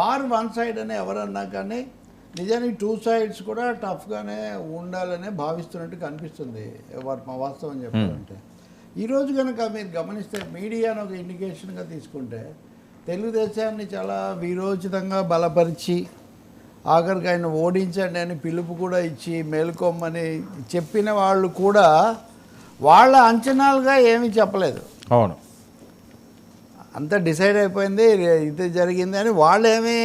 War one side అని ఎవరన్నా కానీ నిజానికి టూ సైడ్స్ కూడా టఫ్గానే ఉండాలనే భావిస్తున్నట్టు కనిపిస్తుంది. వారు మా వాస్తవం చెప్పాలంటే. ఈరోజు కనుక మీరు గమనిస్తే మీడియాను ఒక ఇండికేషన్గా తీసుకుంటే తెలుగుదేశాన్ని చాలా వీరోచితంగా బలపరిచి ఆఖరికి ఆయన ఓడించండి అని పిలుపు కూడా ఇచ్చి మేలుకోమని చెప్పిన వాళ్ళు కూడా వాళ్ళ అంచనాలుగా ఏమీ చెప్పలేదు. అవును. అంతా డిసైడ్ అయిపోయింది ఇది జరిగింది అని వాళ్ళు ఏమీ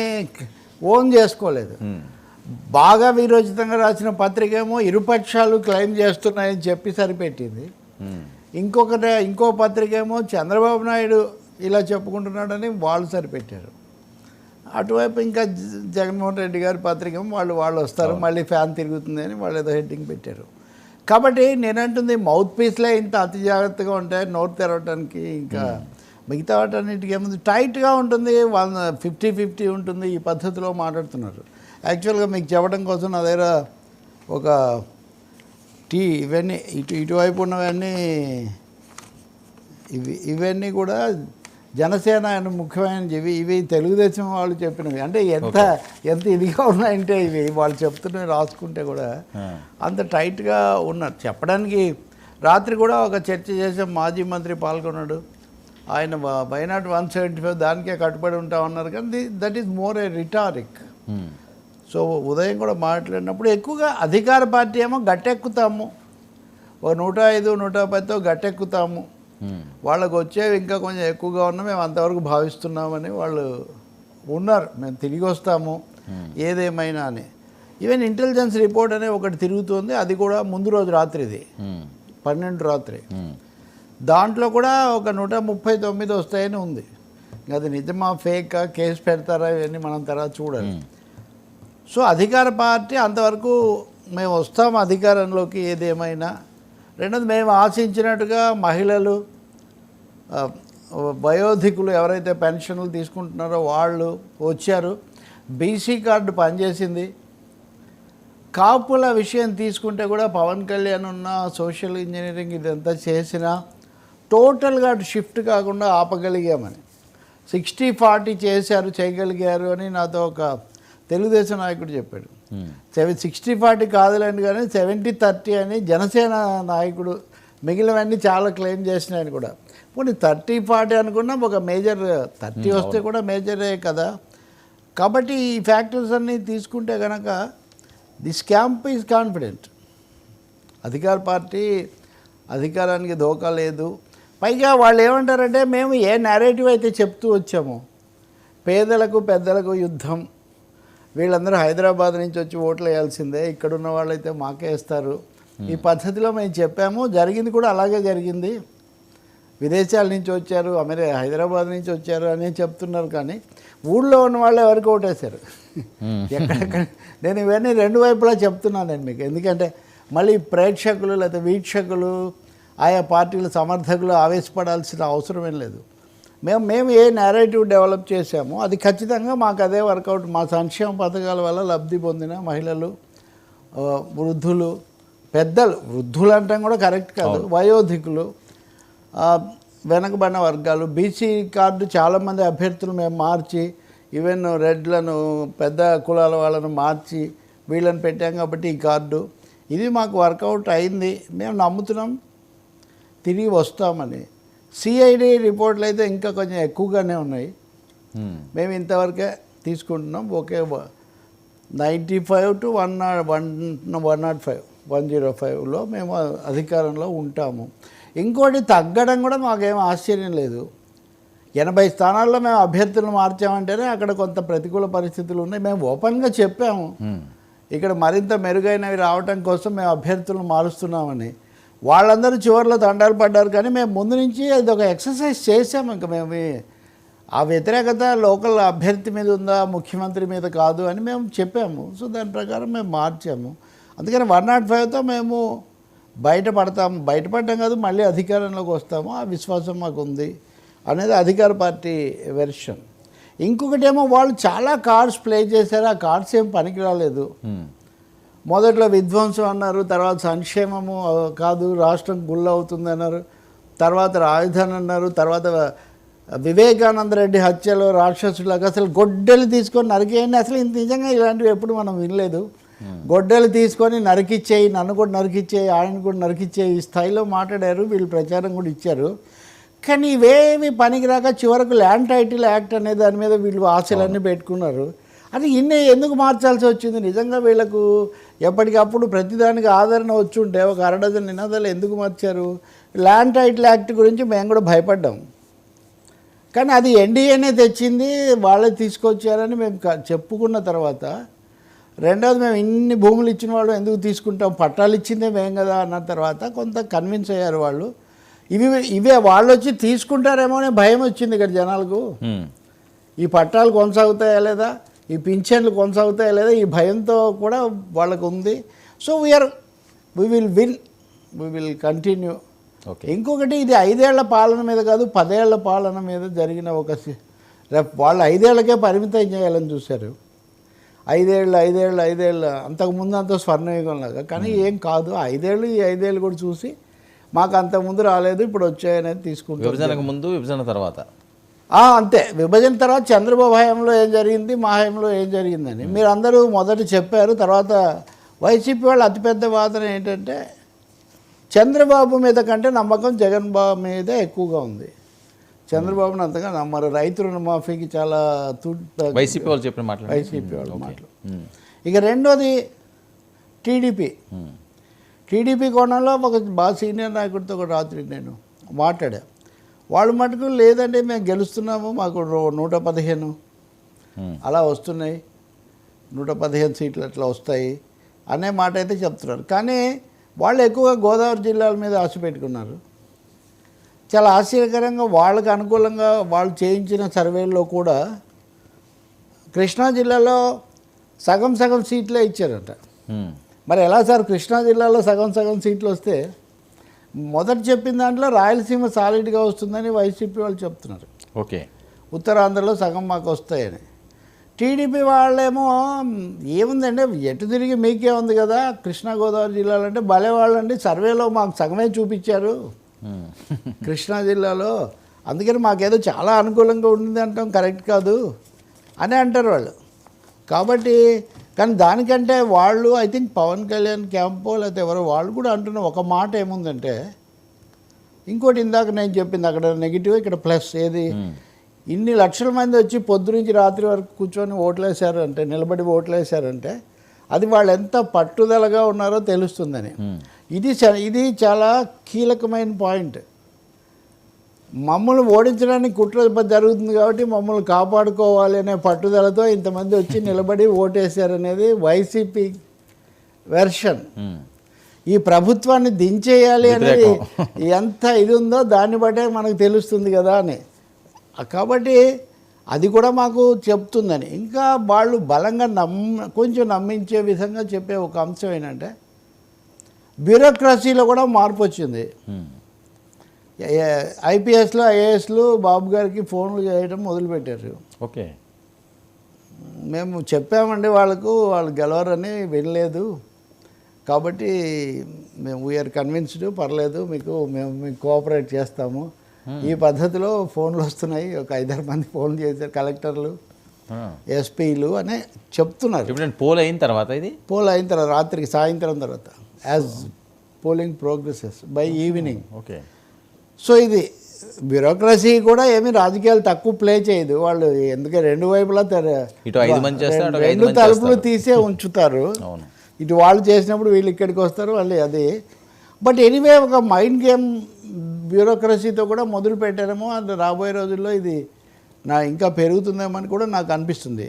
ఓన్ చేసుకోలేదు. బాగా వీరోచితంగా రాసిన పత్రిక ఏమో ఇరుపక్షాలు క్లెయిమ్ చేస్తున్నాయని చెప్పి సరిపెట్టింది. ఇంకొకటి ఇంకో పత్రిక ఏమో చంద్రబాబు నాయుడు ఇలా చెప్పుకుంటున్నాడని వాళ్ళు సరిపెట్టారు. అటువైపు ఇంకా జగన్మోహన్ రెడ్డి గారి పత్రిక వాళ్ళు వాళ్ళు వస్తారు మళ్ళీ ఫ్యాన్ తిరుగుతుంది అని వాళ్ళు ఏదో హెడ్డింగ్ పెట్టారు. కాబట్టి నేనంటుంది మౌత్ పీస్లే ఇంత అతి జాగ్రత్తగా ఉంటాయి నోరు తెరవటానికి ఇంకా మిగతా వాటన్నిటికీ ఏముంది? టైట్గా ఉంటుంది వన్ ఫిఫ్టీ ఫిఫ్టీ ఉంటుంది ఈ పద్ధతిలో మాట్లాడుతున్నారు. యాక్చువల్గా మీకు చెప్పడం కోసం నా దగ్గర ఒక టీ ఇవన్నీ ఇటు ఇటువైపు ఉన్నవన్నీ ఇవి ఇవన్నీ కూడా జనసేన అని ముఖ్యమైన ఇవి ఇవి తెలుగుదేశం వాళ్ళు చెప్పినవి. అంటే ఎంత ఎంత ఇదిగా ఉన్నాయంటే ఇవి వాళ్ళు చెప్తున్నవి రాసుకుంటే కూడా అంత టైట్గా ఉన్నారు చెప్పడానికి రాత్రి కూడా ఒక చర్చ చేసే మాజీ మంత్రి పాల్గొన్నాడు. ఆయన బైనాట్ వన్ సెవెంటీ ఫైవ్ దానికే కట్టుబడి ఉంటా ఉన్నారు కానీ that is more a rhetoric. So ఉదయం కూడా మాట్లాడినప్పుడు ఎక్కువగా అధికార పార్టీ ఏమో గట్టెక్కుతాము. ఓ నూట ఐదు నూట పదితో గట్టెక్కుతాము. ఉమ్. వాళ్ళకు వచ్చేవి ఇంకా కొంచెం ఎక్కువగా ఉన్నా మేము అంతవరకు భావిస్తున్నామని వాళ్ళు ఉన్నారు. మేము తిరిగి వస్తాము. ఏదేమైనా అని. ఈవెన్ ఇంటెలిజెన్స్ రిపోర్ట్ అనే ఒకటి తిరుగుతుంది. అది కూడా ముందు రోజు రాత్రిది. ఉమ్. పన్నెండు రాత్రి. దాంట్లో కూడా ఒక నూట ముప్పై తొమ్మిది వస్తాయని ఉంది. అది నిజమా ఫేకా కేసు పెడతారా ఇవన్నీ మనం తర్వాత చూడాలి. సో అధికార పార్టీ అంతవరకు మేము వస్తాం అధికారంలోకి ఏదేమైనా. రెండోది మేము ఆశించినట్టుగా మహిళలు వయోధికులు ఎవరైతే పెన్షన్లు తీసుకుంటున్నారో వాళ్ళు వచ్చారు. బీసీ కార్డు పనిచేసింది. కాపుల విషయం తీసుకుంటే కూడా పవన్ కళ్యాణ్ ఉన్న సోషల్ ఇంజనీరింగ్ ఇదంతా చేసిన టోటల్గా అటు షిఫ్ట్ కాకుండా ఆపగలిగామని. సిక్స్టీ ఫార్టీ చేశారు చేయగలిగారు అని నాతో ఒక తెలుగుదేశం నాయకుడు చెప్పాడు. సెవెన్ సిక్స్టీ ఫార్టీ కాదులేండి కానీ సెవెంటీ థర్టీ అని జనసేన నాయకుడు మిగిలినవన్నీ చాలా క్లెయిమ్ చేసినాయని కూడా. పోనీ థర్టీ ఫార్టీ అనుకున్నా ఒక మేజర్ థర్టీ వస్తే కూడా మేజరే కదా. కాబట్టి ఈ ఫ్యాక్టర్స్ అన్నీ తీసుకుంటే కనుక ది స్కాంప్ ఈజ్ కాన్ఫిడెంట్. అధికార పార్టీ అధికారానికి దోకా లేదు. పైగా వాళ్ళు ఏమంటారంటే మేము ఏ నేరేటివ్ అయితే చెప్తూ వచ్చామో పేదలకు పెద్దలకు యుద్ధం వీళ్ళందరూ హైదరాబాద్ నుంచి వచ్చి ఓట్లు వేయాల్సిందే ఇక్కడున్న వాళ్ళైతే మాకే ఇస్తారు ఈ పద్ధతిలో మేము చెప్పాము జరిగింది కూడా అలాగే జరిగింది. విదేశాల నుంచి వచ్చారు అమెరి హైదరాబాద్ నుంచి వచ్చారు అని చెప్తున్నారు కానీ ఊళ్ళో ఉన్న వాళ్ళు ఎవరికి ఓటేశారు? ఎక్కడెక్కడ? నేను ఇవన్నీ రెండు వైపులా చెప్తున్నానండి మీకు. ఎందుకంటే మళ్ళీ ప్రేక్షకులు లేకపోతే వీక్షకులు ఆయా పార్టీల సమర్థకులు ఆవేశపడాల్సిన అవసరం ఏం లేదు. మేము మేము ఏ నేరేటివ్ డెవలప్ చేశామో అది ఖచ్చితంగా మాకు అదే వర్కౌట్ మా సంక్షేమ పథకాల వల్ల లబ్ధి పొందిన మహిళలు వృద్ధులు పెద్దలు వృద్ధులు అంటాం కూడా కరెక్ట్ కాదు వయోధికులు వెనకబడిన వర్గాలు బీసీ కార్డు చాలామంది అభ్యర్థులు మేము మార్చి ఈవెన్ రెడ్లను పెద్ద కులాల వాళ్ళను మార్చి వీళ్ళని పెట్టాం కాబట్టి ఈ కార్డు. ఇది మాకు వర్కౌట్ అయింది. మేము నమ్ముతున్నాం. తిరిగి వస్తామని. సిఐడి రిపోర్ట్లు అయితే ఇంకా కొంచెం ఎక్కువగానే ఉన్నాయి. మేము ఇంతవరకే తీసుకుంటున్నాం. Okay ninety five to one not one one not five one zero ఫైవ్లో మేము అధికారంలో ఉంటాము. ఇంకోటి తగ్గడం కూడా మాకేం ఆశ్చర్యం లేదు. ఎనభై స్థానాల్లో మేము అభ్యర్థులను మార్చామంటేనే అక్కడ కొంత ప్రతికూల పరిస్థితులు ఉన్నాయి. మేము ఓపెన్గా చెప్పాము. ఇక్కడ మరింత మెరుగైనవి రావటం కోసం మేము అభ్యర్థులను మారుస్తున్నామని. వాళ్ళందరూ చివరిలో దండాలు పడ్డారు కానీ మేము ముందు నుంచి అది ఒక ఎక్సర్సైజ్ చేసాము ఇంకా మేము ఆ వ్యతిరేకత లోకల్ అభ్యర్థి మీద ఉందా ముఖ్యమంత్రి మీద కాదు అని మేము చెప్పాము. సో దాని ప్రకారం మేము మార్చాము. అందుకని వన్ నాట్ ఫైవ్తో మేము బయటపడతాము బయటపడటం కాదు మళ్ళీ అధికారంలోకి వస్తాము. ఆ విశ్వాసం మాకు ఉంది అనేది అధికార పార్టీ వెర్షన్. ఇంకొకటి ఏమో వాళ్ళు చాలా కార్డ్స్ ప్లే చేశారు. ఆ కార్డ్స్ ఏం పనికి రాలేదు మొదట్లో విధ్వంసం అన్నారు తర్వాత సంక్షేమము కాదు రాష్ట్రం గుల్ల అవుతుంది అన్నారు తర్వాత రాజధాని అన్నారు తర్వాత వివేకానంద రెడ్డి హత్యలు రాక్షసులకు అసలు గొడ్డలు తీసుకొని నరికేయండి అసలు ఇంత నిజంగా ఇలాంటివి ఎప్పుడు మనం వినలేదు. గొడ్డలు తీసుకొని నరికిచ్చేయి నన్ను కూడా నరికిచ్చేయి ఆయన కూడా నరికిచ్చేయి ఈ స్థాయిలో మాట్లాడారు వీళ్ళు ప్రచారం కూడా ఇచ్చారు. కానీ ఇవేమి పనికిరాక చివరకు ల్యాండ్ టైటిల్ యాక్ట్ అనే దాని మీద వీళ్ళు ఆశలన్నీ పెట్టుకున్నారు. అది ఇన్ని ఎందుకు మార్చాల్సి వచ్చింది? నిజంగా వీళ్ళకు ఎప్పటికప్పుడు ప్రతిదానికి ఆదరణ వచ్చి ఉంటే ఒక అరడజన్ నినాదాలు ఎందుకు మార్చారు? ల్యాండ్ టైటిల్ యాక్ట్ గురించి మేము కూడా భయపడ్డాం. కానీ అది ఎన్డీఏనే తెచ్చింది వాళ్ళే తీసుకొచ్చారని మేము చెప్పుకున్న తర్వాత రెండవది మేము ఇన్ని భూములు ఇచ్చిన వాళ్ళు ఎందుకు తీసుకుంటాం? పట్టాలు ఇచ్చిందే మేము కదా అన్న తర్వాత కొంత కన్విన్స్ అయ్యారు వాళ్ళు. ఇవి ఇవే వాళ్ళు వచ్చి తీసుకుంటారేమో అనే భయం వచ్చింది ఇక్కడ జనాలకు. ఈ పట్టాలు కొనసాగుతాయా లేదా? ఈ పింఛన్లు కొనసాగుతాయా లేదా ఈ భయంతో కూడా వాళ్ళకు ఉంది. So we're we will win we will continue okay ఇంకొకటి ఇది ఐదేళ్ళ పాలన మీద కాదు పదేళ్ళ పాలన మీద జరిగిన ఒక రేపు వాళ్ళు ఐదేళ్ళకే పరిమితం చేయాలని చూశారు. ఐదేళ్ళు ఐదేళ్ళు ఐదేళ్ళు అంతకుముందు అంత స్వర్ణయుగంలాగా కానీ ఏం కాదు ఐదేళ్ళు ఈ ఐదేళ్ళు కూడా చూసి మాకు అంతకుముందు రాలేదు ఇప్పుడు వచ్చాయనేది తీసుకుంటాం. విభజనకు ముందు విభజన తర్వాత. అంతే. విభజన తర్వాత చంద్రబాబు హయాంలో ఏం జరిగింది మా హయాంలో ఏం జరిగిందని. మీరు అందరూ మొదట చెప్పారు తర్వాత వైసీపీ వాళ్ళ అతిపెద్ద వాదన ఏంటంటే చంద్రబాబు మీద కంటే నమ్మకం జగన్ బాబు మీద ఎక్కువగా ఉంది. చంద్రబాబుని అంతగా నమ్మరు. రైతు రుణమాఫీకి చాలా తూ వైసీపీ వాళ్ళు చెప్పిన మాటలు. వైసీపీ వాళ్ళ మాటలు. ఇక రెండోది టీడీపీ. టీడీపీ కోణంలో ఒక బాగా సీనియర్ నాయకుడితో ఒక రాత్రి నేను మాట్లాడా. వాళ్ళు మటుకు లేదండి మేము గెలుస్తున్నాము మాకు నూట పదిహేను. అలా వస్తున్నాయి. నూట పదిహేను సీట్లు అట్లా వస్తాయి అనే మాట అయితే చెప్తున్నారు. కానీ వాళ్ళు ఎక్కువగా గోదావరి జిల్లాల మీద ఆశ పెట్టుకున్నారు. చాలా ఆశ్చర్యకరంగా వాళ్ళకు అనుకూలంగా వాళ్ళు చేయించిన సర్వేల్లో కూడా కృష్ణా జిల్లాలో సగం సగం సీట్లే ఇచ్చారట. మరి ఎలా సార్? కృష్ణా జిల్లాలో సగం సగం సీట్లు వస్తే మొదట చెప్పిన దాంట్లో రాయలసీమ సాలిడ్గా వస్తుందని వైసీపీ వాళ్ళు చెప్తున్నారు. ఓకే. ఉత్తరాంధ్రలో సగం మాకు వస్తాయని. టీడీపీ వాళ్ళేమో ఏముందండి? ఎటు తిరిగి మీకే ఉంది కదా? కృష్ణా గోదావరి జిల్లాలో అంటే భలే వాళ్ళండి. సర్వేలో మాకు సగమే చూపించారు. కృష్ణా జిల్లాలో. అందుకని మాకేదో చాలా అనుకూలంగా ఉండింది అంటాం కరెక్ట్ కాదు. అని అంటారు వాళ్ళు. కాబట్టి కానీ దానికంటే వాళ్ళు ఐ థింక్ పవన్ కళ్యాణ్ క్యాంపో లేకపోతే ఎవరో వాళ్ళు కూడా అంటున్న ఒక మాట ఏముందంటే ఇంకోటి ఇందాక నేను చెప్పింది అక్కడ నెగిటివ్ ఇక్కడ ప్లస్ ఏది? ఇన్ని లక్షల మంది వచ్చి పొద్దు నుంచి రాత్రి వరకు కూర్చొని ఓట్లేశారు అంటే నిలబడి ఓట్లేశారంటే అది వాళ్ళు ఎంత పట్టుదలగా ఉన్నారో తెలుస్తుందని. ఇది చ- ఇది చాలా కీలకమైన పాయింట్ మమ్మల్ని ఓడించడానికి కుట్ర జరుగుతుంది కాబట్టి మమ్మల్ని కాపాడుకోవాలి అనే పట్టుదలతో ఇంతమంది వచ్చి నిలబడి ఓటేశారనేది వైసీపీ వెర్షన్. ఈ ప్రభుత్వాన్ని దించేయాలి అనేది ఎంత ఇది ఉందో దాన్ని బట్టే మనకు తెలుస్తుంది కదా అని. కాబట్టి అది కూడా మాకు చెప్తుందని. ఇంకా వాళ్ళు బలంగా నమ్మ కొంచెం నమ్మించే విధంగా చెప్పే ఒక అంశం ఏంటంటే బ్యూరోక్రసీలో కూడా మార్పు వచ్చింది. ఐపీఎస్లో ఐఏఎస్లు బాబు గారికి ఫోన్లు చేయడం మొదలుపెట్టారు. ఓకే. మేము చెప్పామండి వాళ్ళకు వాళ్ళు గెలవరని వినలేదు. కాబట్టి మేము వీఆర్ కన్విన్స్డ్ పర్లేదు మీకు మేము మీకు కోఆపరేట్ చేస్తాము. ఈ పద్ధతిలో ఫోన్లు వస్తున్నాయి ఒక ఐదారు మంది ఫోన్ చేశారు కలెక్టర్లు ఆ. ఎస్పీలు అని చెప్తున్నారు. పోల్ అయిన తర్వాత ఇది? పోల్ అయిన తర్వాత రాత్రికి సాయంత్రం తర్వాత as polling progresses by evening okay so ఇది బ్యూరోక్రసీ కూడా ఏమీ రాజకీయాలు తక్కువ ప్లే చేయదు. వాళ్ళు ఎందుకే రెండు వైపులా రెండు తలుపులు. తీసే ఉంచుతారు. ఇటు వాళ్ళు చేసినప్పుడు వీళ్ళు ఇక్కడికి వస్తారు వాళ్ళు అది. బట్ ఎనీవే ఒక మైండ్ గేమ్ బ్యూరోక్రసీతో కూడా మొదలు పెట్టారేమో అది రాబోయే రోజుల్లో ఇది నా ఇంకా పెరుగుతుందేమో అని కూడా నాకు అనిపిస్తుంది.